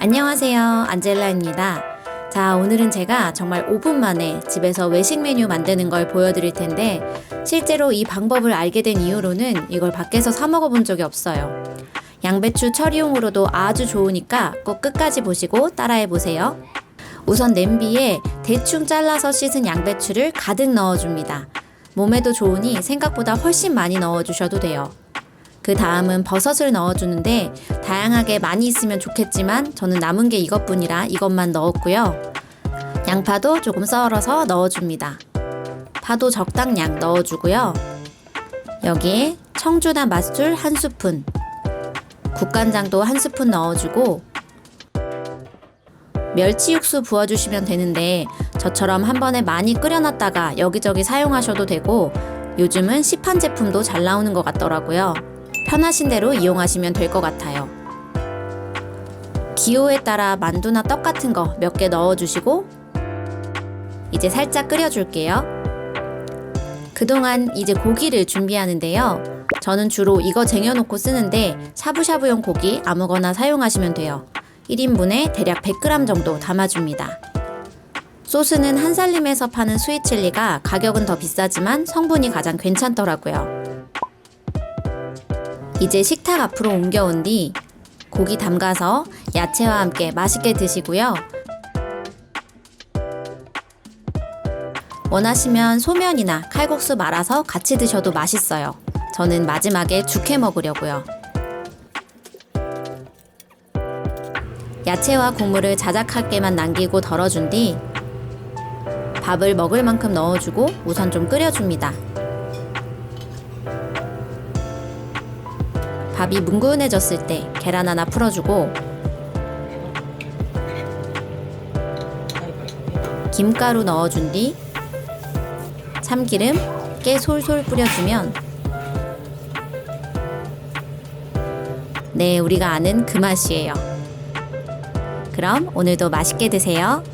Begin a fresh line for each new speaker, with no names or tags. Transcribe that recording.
안녕하세요. 안젤라입니다. 자, 오늘은 제가 정말 5분 만에 집에서 외식 메뉴 만드는 걸 보여드릴 텐데, 실제로 이 방법을 알게 된 이후로는 이걸 밖에서 사 먹어본 적이 없어요. 양배추 처리용으로도 아주 좋으니까 꼭 끝까지 보시고 따라해 보세요. 우선 냄비에 대충 잘라서 씻은 양배추를 가득 넣어줍니다. 몸에도 좋으니 생각보다 훨씬 많이 넣어주셔도 돼요. 그 다음은 버섯을 넣어주는데 다양하게 많이 있으면 좋겠지만 저는 남은 게 이것뿐이라 이것만 넣었고요. 양파도 조금 썰어서 넣어줍니다. 파도 적당량 넣어주고요. 여기에 청주나 맛술 한 스푼, 국간장도 한 스푼 넣어주고 멸치 육수 부어주시면 되는데 저처럼 한 번에 많이 끓여놨다가 여기저기 사용하셔도 되고 요즘은 시판 제품도 잘 나오는 것 같더라고요. 편하신 대로 이용하시면 될 것 같아요. 기호에 따라 만두나 떡 같은 거 몇 개 넣어주시고 이제 살짝 끓여줄게요. 그동안 이제 고기를 준비하는데요. 저는 주로 이거 쟁여놓고 쓰는데 샤브샤브용 고기 아무거나 사용하시면 돼요. 1인분에 대략 100g 정도 담아줍니다. 소스는 한살림에서 파는 스위칠리가 가격은 더 비싸지만 성분이 가장 괜찮더라고요. 이제 식탁 앞으로 옮겨온 뒤 고기 담가서 야채와 함께 맛있게 드시고요. 원하시면 소면이나 칼국수 말아서 같이 드셔도 맛있어요. 저는 마지막에 죽해 먹으려고요. 야채와 국물을 자작하게만 남기고 덜어준 뒤 밥을 먹을 만큼 넣어주고 우선 좀 끓여줍니다. 밥이 뭉근해졌을 때 계란 하나 풀어주고 김가루 넣어준 뒤 참기름 깨 솔솔 뿌려주면 네, 우리가 아는 그 맛이에요. 그럼 오늘도 맛있게 드세요.